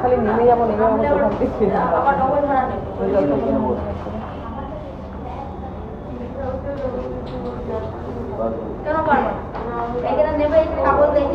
খালি নেমে যাব নেমে যাব সেখান থেকে কেন পারব এখানে নেবে এই কাগজ এই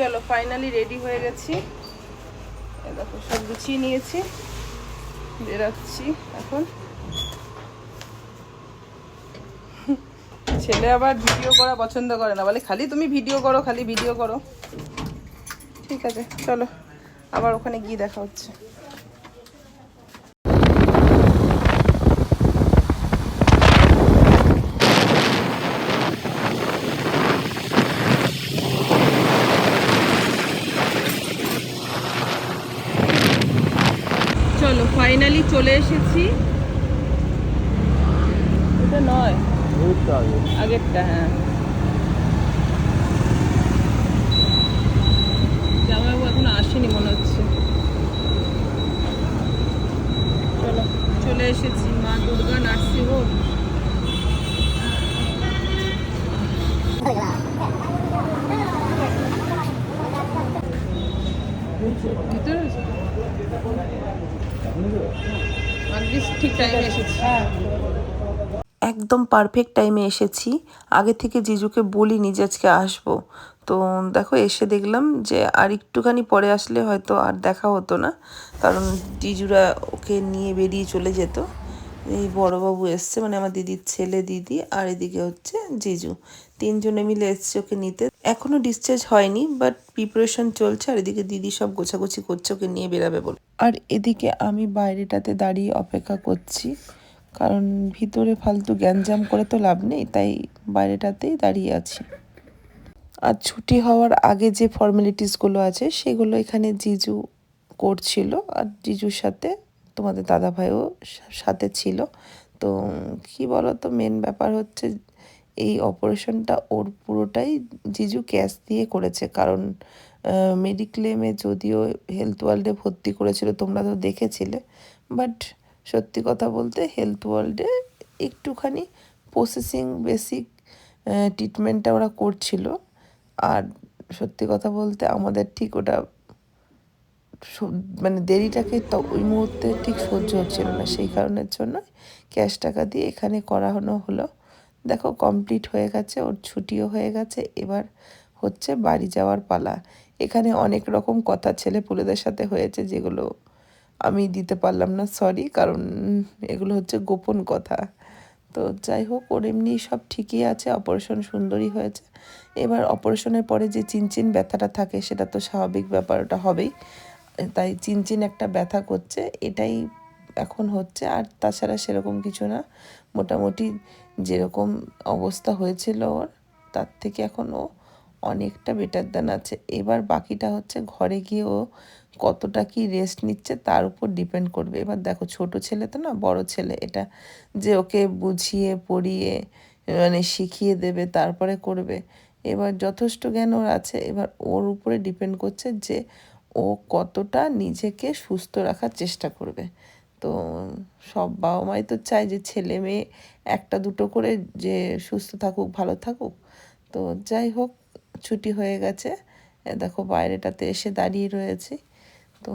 চলো ফাইনালি রেডি হয়ে গেছি। দেখো, সব গুছিয়ে নিয়েছি। বেরাচ্ছি এখন। ছেলে আবার ভিডিও করা পছন্দ করে না। বলে, খালি তুমি ভিডিও করো, খালি ভিডিও করো। ঠিক আছে, চলো। আবার ওখানে গিয়ে দেখা হচ্ছে। চলো ফাইনালি চলে এসেছি। এটা নয়, আগেরটা হ্যাঁ। আসেনি মনে হচ্ছে। চলো, চলে এসেছি মা দুর্গা নার্সিং হোম। একদম পারফেক্ট টাইমে এসেছি। আগে থেকে জিজুকে বলিনি যে আজকে আসব। তো দেখো, এসে দেখলাম যে আর একটুখানি পরে আসলে হয়তো আর দেখা হতো না। কারণ জিজুরা ওকে নিয়ে বেরিয়ে চলে যেত। এই বড়োবাবু এসছে মানে আমার দিদির ছেলে দিদি আর এদিকে হচ্ছে জিজু। তিনজনে মিলে এসছে ওকে নিতে। এখনও ডিসচার্জ হয়নি বাট প্রিপারেশন চলছে, আর এদিকে দিদি সব গোছাগুছি করছে, ওকে নিয়ে বেরাবে বলে। আর এদিকে আমি বাইরেটাতে দাঁড়িয়ে অপেক্ষা করছি, কারণ ভিতরে ফালতু গ্যাঞ্জাম করে তো লাভ নেই, তাই বাইরেটাতেই দাঁড়িয়ে আছি। আর ছুটি হওয়ার আগে যে ফর্মালিটিসগুলো আছে, সেগুলো এখানে জিজু করছিল, আর জিজুর সাথে তোমাদের দাদা ভাইও সা- সাথে ছিল। তো কি বলো তো মেন ব্যাপার হচ্ছে এই অপারেশনটা ওর পুরোটাই জিজু ক্যাশ দিয়ে করেছে। কারণ মেডিক্লেমে যদিও হেলথ ওয়ার্ল্ডে ভর্তি করেছিল, তোমরা তো দেখেছিলে। বাট সত্যি কথা বলতে হেলথ ওয়ার্ল্ডে একটুখানি প্রসেসিং বেসিক ট্রিটমেন্টটা ওরা করছিল। আর সত্যি কথা বলতে আমাদের ঠিক ওটা মানে দেরিটাকে তো ওই মুহূর্তে ঠিক সহ্য হচ্ছিল না। সেই কারণের জন্য ক্যাশ টাকা দিয়ে এখানে করানো হলো। দেখো কমপ্লিট হয়ে গেছে, ওর ছুটিও হয়ে গেছে। এবার হচ্ছে বাড়ি যাওয়ার পালা। এখানে অনেক রকম কথা ছেলে পুলেদের সাথে হয়েছে যেগুলো আমি দিতে পারলাম না সরি কারণ এগুলো হচ্ছে গোপন কথা। তো যাই হোক, ওর এমনি সব ঠিকই আছে অপারেশন সুন্দরই হয়েছে। এবার অপারেশনের পরে যে চিনচিন ব্যথাটা থাকে, সেটা তো স্বাভাবিক ব্যাপারটা হবেই। তাই চিনচিন একটা ব্যথা করছে, এটাই এখন হচ্ছে, আর তাছাড়া সেরকম কিছু না। মোটামুটি যেরকম অবস্থা হয়েছিল ওর, তার থেকে এখন ও অনেকটা বেটার দেন আছে। এবার বাকিটা হচ্ছে ঘরে গিয়ে ও কতটা কি রেস্ট নিচ্ছে, তার উপর ডিপেন্ড করবে। এবার দেখো, ছোট ছেলে তো না, বড় ছেলে, এটা যে ওকে বুঝিয়ে, পড়িয়ে মানে শিখিয়ে দেবে, তারপরে করবে। এবার যথেষ্ট জ্ঞান ওর আছে, এবার ওর উপরে ডিপেন্ড করছে যে ও কতটা নিজেকে সুস্থ রাখার চেষ্টা করবে। তো সব বাবা মাই তো চায় যে ছেলে মেয়ে একটা দুটো করে যে সুস্থ থাকুক, ভালো থাকুক। তো যাই হোক, ছুটি হয়ে গেছে। দেখো বাইরেটাতে এসে দাঁড়িয়ে রয়েছি। তো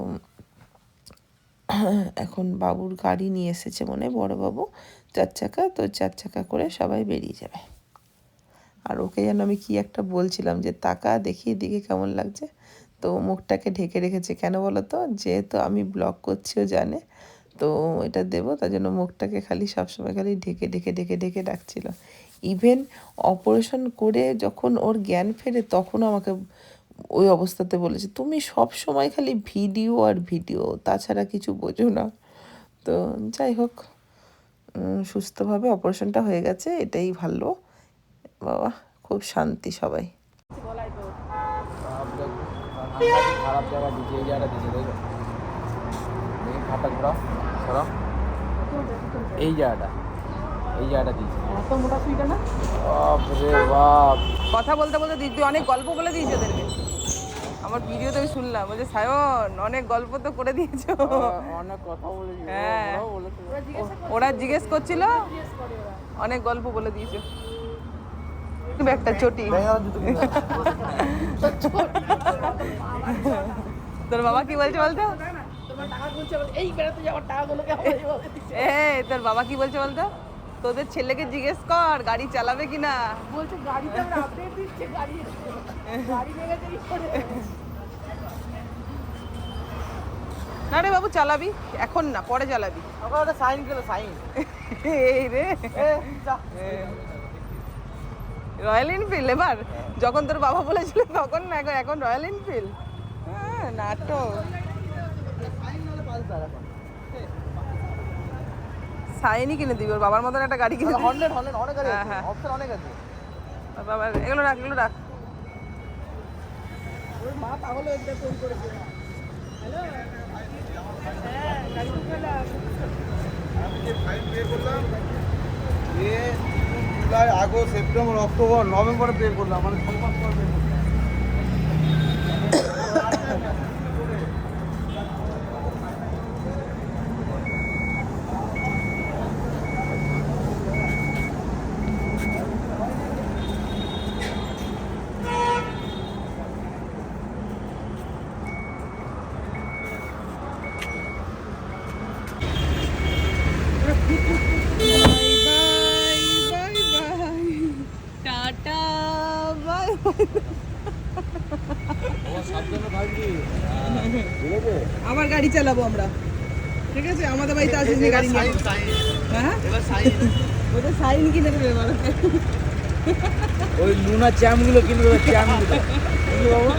এখন বাবুর গাড়ি নিয়ে এসেছে মনে হয় বড় বাবু চার চাকা। তো চার চাকা করে সবাই বেরিয়ে যাবে। আর ওকে যেন আমি কি একটা বলছিলাম যে, তাকা, দেখি দিকে কেমন লাগছে? তো মুখটাকে ঢেকে রেখেছে। কেন বলো তো? যেহেতু আমি ব্লগ করছিও জানে। তো এটা দেবো তার জন্য মুখটাকে খালি সবসময় খালি ঢেকে ঢেকে ঢেকে ঢেকে ডাকছিল ইভেন অপারেশন করে যখন ওর জ্ঞান ফেরে তখন আমাকে ওই অবস্থাতে বলেছে তুমি সব সময় খালি ভিডিও আর ভিডিও তাছাড়া কিছু বোঝো না। তো যাই হোক সুস্থভাবে অপারেশনটা হয়ে গেছে এটাই ভালো। বাবা খুব শান্তি সবাই। খারাপ জায়গা দিচ্ছে এই জায়গাটা দিচ্ছে দেখি খাতা এই জায়গাটা এই জায়গাটা দিচ্ছে এত মোটা সুইটা না? বাপ বাপ। কথা বলতে বলতে দিদি অনেক গল্প বলে দিয়েছে ওদেরকে। আমার ভিডিওতে আমি শুনলাম বলছে সায়ন অনেক গল্প তো করে দিয়েছ। অনেক কথা বলেছি হ্যাঁ। ওরা জিজ্ঞেস করছিল। অনেক গল্প বলে দিয়েছ। তুমি একটা চটি। তোর বাবা কি বলছে বলতো? এই তোর বাবা কি বলছে বলতো? তোদের ছেলেকে জিজ্ঞেস কর গাড়ি চালাবে কিনা? না রে বাবু চালাবি। এখন না পরে চালাবি। ওখানে একটা সাইন গেল সাইন এই রে। রয়্যাল এনফিল্ড এবার? যখন তোর বাবা বলেছিল তখন না এখন এখন রয়্যাল এনফিল্ড হ্যাঁ নাটক। সাইনই কিনে দিবি ওর বাবার মতন একটা গাড়ি কিনে হন্ড্রেড হন্ড্রেড অনেক আছে হ্যাঁ, হ্যাঁ। অপশন অনেক আছে। ওর বাবার এগুলো রাখ এগুলো রাখ। এ জুলাই আগস্ট সেপ্টেম্বর অক্টোবর নভেম্বরে পে করলাম মানে ছয় মাস পর pay করলাম। গাড়ি চালাবো আমরা। ঠিক আছে? আমাদের বাড়িতে আসিস নি গাড়ি নিয়ে। হ্যাঁ? ওটা সাইন। কিনে দেবে এবার। ওই লুনা চ্যামগুলো কিনবে চ্যামগুলো। কি বাবু?